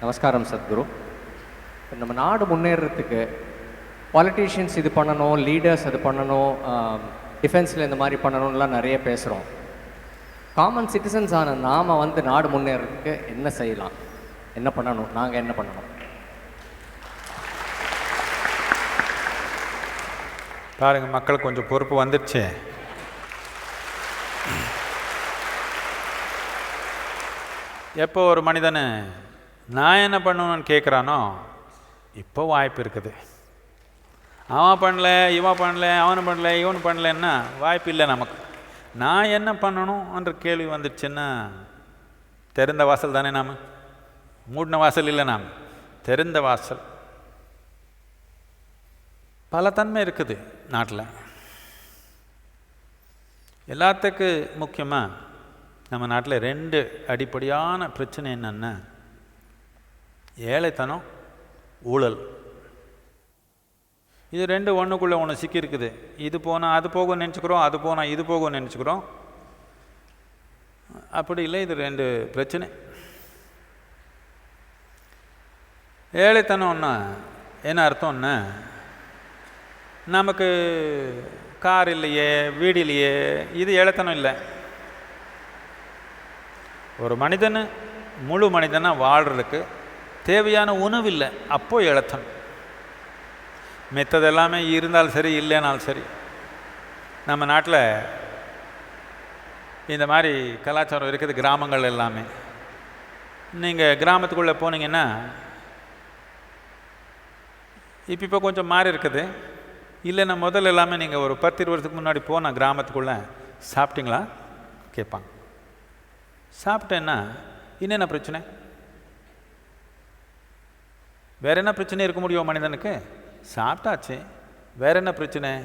நமஸ்காரம் சத்குரு. இப்போ நம்ம நாடு முன்னேறத்துக்கு பாலிட்டிஷியன்ஸ் இது பண்ணணும் லீடர்ஸ் அது பண்ணணும் டிஃபென்ஸில் இந்த மாதிரி பண்ணணும்லாம் நிறைய பேசுகிறோம் காமன் சிட்டிசன்ஸ் ஆன நாம் வந்து நாடு முன்னேறதுக்கு என்ன செய்யலாம்? என்ன பண்ணணும்? நாங்கள் என்ன பண்ணணும்? பாருங்கள் மக்களுக்கு கொஞ்சம் பொறுப்பு வந்துடுச்சு எப்போ ஒரு மனிதன் நான் என்ன பண்ணணும்னு கேட்குறானோ இப்போ வாய்ப்பு இருக்குது. அவன் பண்ணல இவன் பண்ணல அவனு பண்ணல இவனு பண்ணலன்னா வாய்ப்பு இல்லை நமக்கு. நான் என்ன பண்ணணும்ன்ற கேள்வி வந்துடுச்சுன்னா தெரிந்த வாசல் தானே நாம்? மூடின வாசல் இல்லை நாம்? தெரிந்த வாசல். பல தன்மை இருக்குது நாட்டில். எல்லாத்துக்கு முக்கியமாக நம்ம நாட்டில் ரெண்டு அடிப்படையான பிரச்சனை என்னென்னா ஏழைத்தனம் ஊழல். இது ரெண்டு ஒன்றுக்குள்ளே ஒன்று சிக்கியிருக்குது இது போனால் அது போகும் நினச்சிக்கிறோம் அது போனால் இது போகும் நினச்சிக்கிறோம். அப்படி இல்லை இது ரெண்டு பிரச்சனை. ஏழைத்தனம்னா என்ன அர்த்தம்னா நமக்கு கார் இல்லையே வீடு இல்லையே இது ஏழைத்தனம் இல்லை. ஒரு மனிதன் முழு மனிதனாக வாழ்கிறதுக்கு தேவையான உணவு இல்லை அப்போ இழத்தனம் மித்தது எல்லாமே இருந்தாலும் சரி இல்லைனாலும் சரி. நம்ம நாட்டில் இந்த மாதிரி கலாச்சாரம் இருக்குது கிராமங்கள் எல்லாமே. நீங்கள் கிராமத்துக்குள்ளே போனீங்கன்னா இப்போ இப்போ கொஞ்சம் மாறி இருக்குது. இல்லைன்னா முதல்ல எல்லாமே நீங்கள் ஒரு பத்து இருபது வருஷத்துக்கு முன்னாடி போனால் கிராமத்துக்குள்ளே சாப்பிட்டீங்களா? கேட்பாங்க. சாப்பிட்டேன்னா என்னென்ன பிரச்சனை? வேறு என்ன பிரச்சனை இருக்க முடியும் மனிதனுக்கு? சாப்பிட்டாச்சு. வேறு என்ன பிரச்சனை?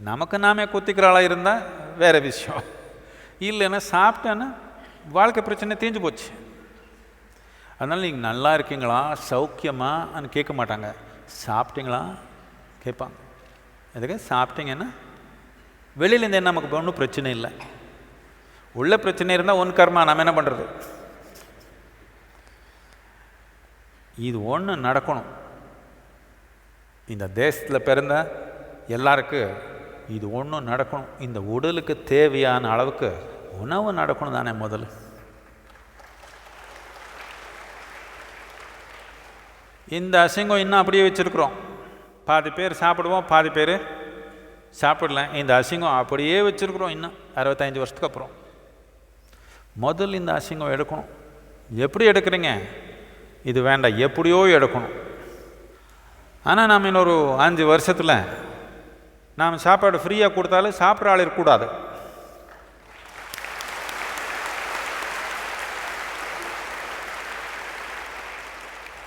நமக்கு நாமே குத்திக்கிறாளாக இருந்தால் வேறு விஷயம். இல்லைன்னா சாப்பிட்டேன்னா வாழ்க்கை பிரச்சனை தீஞ்சு போச்சு. அதனால் நீங்கள் நல்லா இருக்கீங்களா? சௌக்கியமான்னு கேட்க மாட்டாங்க. சாப்பிட்டீங்களா? கேட்பாங்க. எதுக்கு? சாப்பிட்டீங்கன்னா வெளியிலேருந்து என்ன நமக்கு ஒன்றும் பிரச்சனை இல்லை. உள்ள பிரச்சனை இருந்தால் ஒன் கர்மா நம்ம என்ன பண்ணுறது இது ஒன்று நடக்கணும். இந்த தேசத்தில் பிறந்த எல்லாருக்கும் இது ஒன்று நடக்கணும். இந்த உடலுக்கு தேவையான அளவுக்கு உணவு நடக்கணும் தானே முதல்ல. இந்த அசிங்கம் இன்னும் அப்படியே வச்சுருக்குறோம். பாதி பேர் சாப்பிடுவோம் பாதி பேர் சாப்பிடல. இந்த அசிங்கம் அப்படியே வச்சுருக்குறோம் இன்னும் அறுபத்தஞ்சு வருஷத்துக்கு அப்புறம். முதல்ல இந்த அசிங்கம் எடுக்கணும். எப்படி எடுக்கிறீங்க? இது வேண்டாம் எப்படியோ எடுக்கணும். ஆனால் நாம் இன்னொரு அஞ்சு வருஷத்தில் நாம் சாப்பாடு ஃப்ரீயாக கொடுத்தாலும் சாப்பிட்ற ஆள் இருக்கக்கூடாது.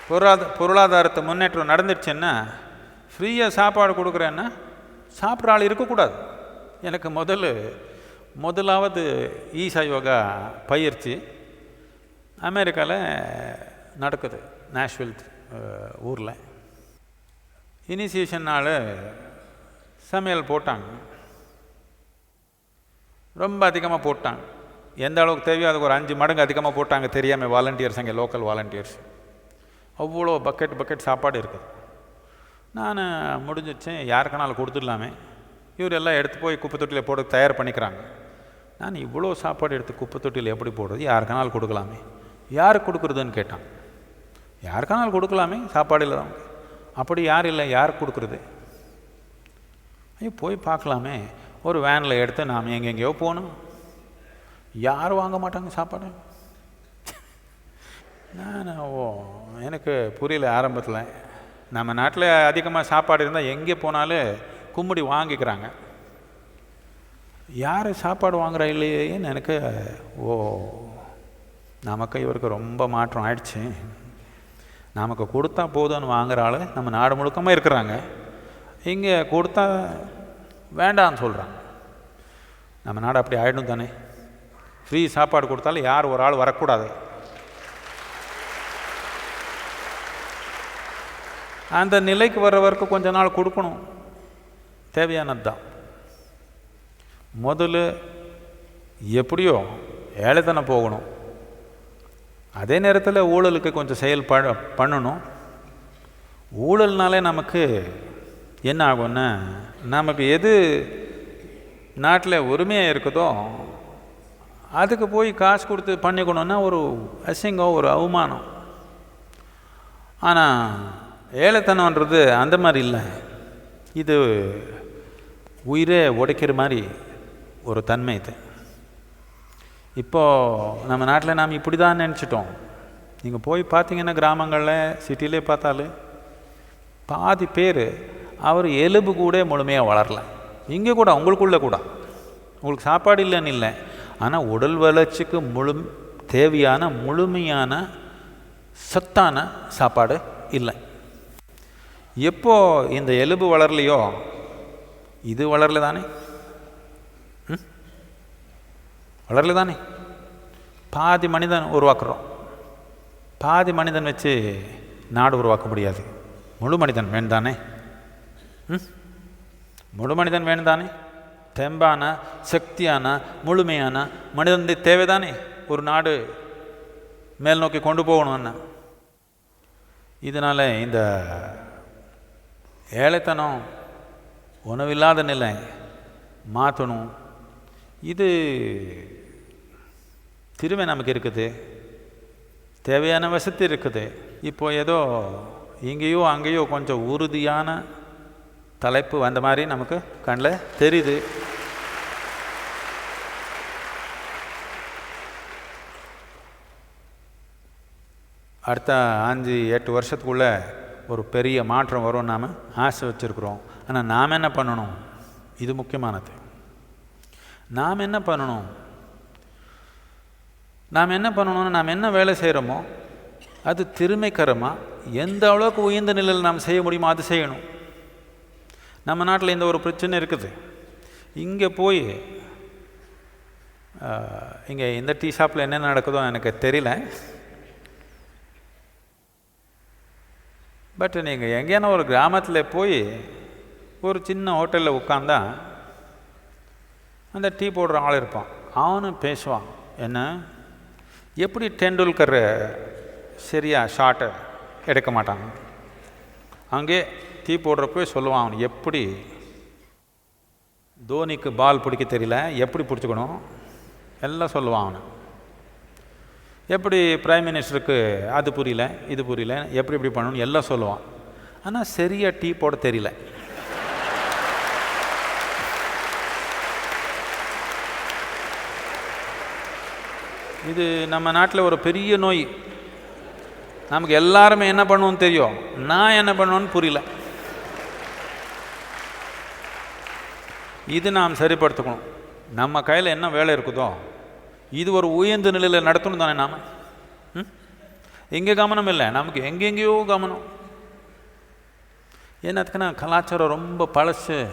பொருளாதார பொருளாதாரத்தை முன்னேற்றம் நடந்துடுச்சுன்னா ஃப்ரீயாக சாப்பாடு கொடுக்குறேன்னா சாப்பிட்ற ஆள் இருக்கக்கூடாது. எனக்கு முதல்ல முதலாவது ஈசா யோகா பயிற்சி. அமெரிக்காவில் நடக்குது நேஷ்வில் ஊரில். இனிஷியேஷன்னால் சமையல் போட்டாங்க. ரொம்ப அதிகமாக போட்டாங்க. எந்த அளவுக்கு தேவையோ அதுக்கு ஒரு அஞ்சு மடங்கு அதிகமாக போட்டாங்க தெரியாமல் வாலண்டியர்ஸ் அங்கே லோக்கல் வாலண்டியர்ஸ் அவ்வளோ பக்கெட் பக்கெட் சாப்பாடு இருக்குது. நான் முடிஞ்சிச்சேன் யாருக்குனாலும் கொடுத்துடலாமே. இவர் எல்லாம் எடுத்து போய் குப்பை தொட்டியில் போட தயார் பண்ணிக்கிறாங்க. நான் இவ்வளோ சாப்பாடு எடுத்து குப்பை தொட்டியில் எப்படி போடுறது? யாருக்கானாலும் கொடுக்கலாமே. யாருக்கு கொடுக்குறதுன்னு கேட்டான். யாருக்கானாலும் கொடுக்கலாமே சாப்பாடு இல்லாதவங்க அப்படி யார் இல்லை யாருக்கு கொடுக்குறது? ஐயோ போய் பார்க்கலாமே. ஒரு வேனில் எடுத்து நாம் எங்கெங்கேயோ போகணும். யாரும் வாங்க மாட்டாங்க சாப்பாடு? நான் ஓ எனக்கு புரியல ஆரம்பத்தில். நம்ம நாட்டில் அதிகமாக சாப்பாடு இருந்தால் எங்கே போனாலும் கும்முடி வாங்கிக்கிறாங்க. யார் சாப்பாடு வாங்குறா இல்லையேன்னு எனக்கு ஓ நமக்கு இவருக்கு ரொம்ப மாற்றம் ஆயிடுச்சு. நமக்கு கொடுத்தா போதும்னு வாங்குற ஆள் நம்ம நாடு முழுக்கமாக இருக்கிறாங்க. இங்கே கொடுத்தா வேண்டாம்னு சொல்கிறாங்க நம்ம நாடு அப்படி ஆகிடும் தானே? ஃப்ரீ சாப்பாடு கொடுத்தாலும் யார் ஒரு ஆள் வரக்கூடாது. அந்த நிலைக்கு வர்ற வரைக்கும் கொஞ்ச நாள் கொடுக்கணும். தேவையானது தான் முதல்ல எப்படியோ ஏழைத்தனம் போகணும். அதே நேரத்தில் ஊழலுக்கு கொஞ்சம் செயல் ப பண்ணணும். ஊழல்னாலே நமக்கு என்ன ஆகும்னா நமக்கு எது நாட்டில் உரிமையாக இருக்குதோ அதுக்கு போய் காசு கொடுத்து பண்ணிக்கணும்னா ஒரு அசிங்கம் ஒரு அவமானம். ஆனால் ஏழைத்தனம்ன்றது அந்த மாதிரி இல்லை. இது உயிரே உடைக்கிற மாதிரி ஒரு தன்மை இது. இப்போது நம்ம நாட்டில் நாம் இப்படி தான் நினச்சிட்டோம். நீங்கள் போய் பார்த்தீங்கன்னா கிராமங்களில் சிட்டிலே பார்த்தாலும் பாதி பேர் அவர் எலும்பு கூட முழுமையாக வளரல. இங்கே கூட உங்களுக்குள்ளே கூட. உங்களுக்கு சாப்பாடு இல்லைன்னு இல்லை. ஆனால் உடல் வளர்ச்சிக்கு முழு தேவையான முழுமையான சத்தான சாப்பாடு இல்லை. எப்போ இந்த எலும்பு வளரலையோ இது வளரல தானே? வளரல தானே? பாதி மனிதன் உருவாக்குறோம். பாதி மனிதன் வச்சு நாடு உருவாக்க முடியாது. முழு மனிதன் வேண்டானே ம்? முழு மனிதன் வேண்டானே தெம்பான சக்தியான முழுமையான? மனிதனுடைய தேவைதானே? ஒரு நாடு மேல் நோக்கி கொண்டு போகணும்னு. இதனால் இந்த ஏழைத்தனம் உணவில்லாத நிலை மாற்றணும். இது திறமை நமக்கு இருக்குது. தேவையான வசதி இருக்குது. இப்போ ஏதோ இங்கேயோ அங்கேயோ கொஞ்சம் உறுதியான தலைப்பு வந்த மாதிரி நமக்கு கண்ணில் தெரியுது. அடுத்த அஞ்சு எட்டு வருஷத்துக்குள்ளே ஒரு பெரிய மாற்றம் வரும் நாம் ஆசை வச்சுருக்குறோம். ஆனால் நாம் என்ன பண்ணணும்? இது முக்கியமானது. நாம் என்ன பண்ணணும்? நாம் என்ன பண்ணணும்னு நாம் என்ன வேலை செய்கிறோமோ அது திறமைக்கரமாக எந்த அளவுக்கு உயர்ந்த நிலையில் நாம் செய்ய முடியுமோ அது செய்யணும். நம்ம நாட்டில் இந்த ஒரு பிரச்சனை இருக்குது. இங்கே போய் இங்கே இந்த டீ ஷாப்பில் என்ன நடக்குதோ எனக்கு தெரியல. பட் நீங்கள் எங்கேயான ஒரு கிராமத்தில் போய் ஒரு சின்ன ஹோட்டலில் உட்காந்தா அந்த டீ போடுற ஆள் இருப்பான். அவனும் பேசுவான். என்ன? எப்படி டெண்டுல்கர் சரியாக ஷாட்டை எடுக்க மாட்டாங்க? அங்கே டீ போடுறப்போ சொல்லுவான் அவன் எப்படி தோனிக்கு பால் பிடிக்க தெரியல எப்படி பிடிச்சிக்கணும்? எல்லாம் சொல்லுவான் அவனை. எப்படி பிரைம் மினிஸ்டருக்கு அது புரியல இது புரியல எப்படி இப்படி பண்ணணும்னு எல்லாம் சொல்லுவான். ஆனால் சரியாக டீ போட தெரியல. இது நம்ம நாட்டில் ஒரு பெரிய நோய். நமக்கு எல்லாருமே என்ன பண்ணுவோன்னு தெரியும். நான் என்ன பண்ணுவேன்னு புரியல. இது நாம் சரிப்படுத்திக்கணும். நம்ம கையில் என்ன வேலை இருக்குதோ இது ஒரு உயர்ந்த நிலையில் நடத்தணும் தானே நாம்? ம்? கவனம் இல்லை. நமக்கு எங்கெங்கேயோ கவனம். என்னத்துக்குன்னா கலாச்சாரம் ரொம்ப பழசு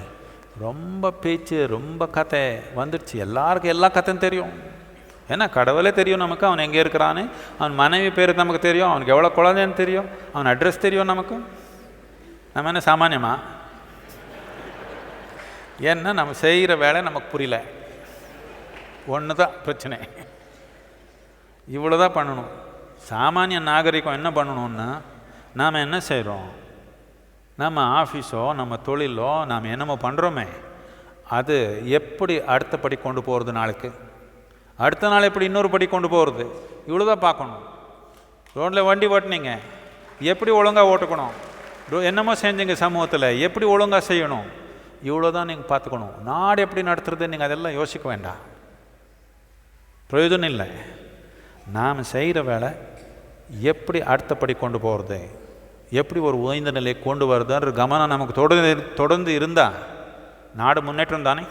ரொம்ப பேச்சு ரொம்ப கதை வந்துடுச்சு எல்லாருக்கும் எல்லா கதையும் தெரியும். ஏன்னா கடவுளே தெரியும் நமக்கு அவன் எங்கே இருக்கிறான்னு. அவன் மனைவி பேர் நமக்கு தெரியும் அவனுக்கு எவ்வளோ குழந்தைன்னு தெரியும் அவன் அட்ரஸ் தெரியும் நமக்கு. நம்ம என்ன சாமானியமா? ஏன்னா நம்ம செய்கிற வேலை நமக்கு புரியல. ஒன்று தான் பிரச்சனை. இவ்வளோ தான் பண்ணணும். சாமானிய நாகரிகம் என்ன பண்ணணும்னா நாம் என்ன செய்கிறோம் நம்ம ஆஃபீஸோ நம்ம தொழிலோ நாம் என்னமோ பண்ணுறோமே அது எப்படி அடுத்தபடி கொண்டு போகிறது நாளைக்கு? அடுத்த நாள் எப்படி இன்னொரு படி கொண்டு போகிறது இவ்வளோ தான் பார்க்கணும். ரோட்டில் வண்டி ஓட்டினீங்க. எப்படி ஒழுங்காக ஓட்டுக்கணும்? என்னமோ செஞ்சீங்க சமூகத்தில். எப்படி ஒழுங்காக செய்யணும்? இவ்வளோ தான் நீங்கள் பார்த்துக்கணும். நாடு எப்படி நடத்துறது நீங்கள் அதெல்லாம் யோசிக்க வேண்டாம். பிரயோஜனம் இல்லை. நாம் செய்கிற வேலை எப்படி அடுத்தபடி கொண்டு போகிறது எப்படி ஒரு உயர்ந்த நிலையை கொண்டு வருதுன்ற கவனம் நமக்கு தொடர்ந்து தொடர்ந்து இருந்தால் நாடு முன்னேற்றம் தானே?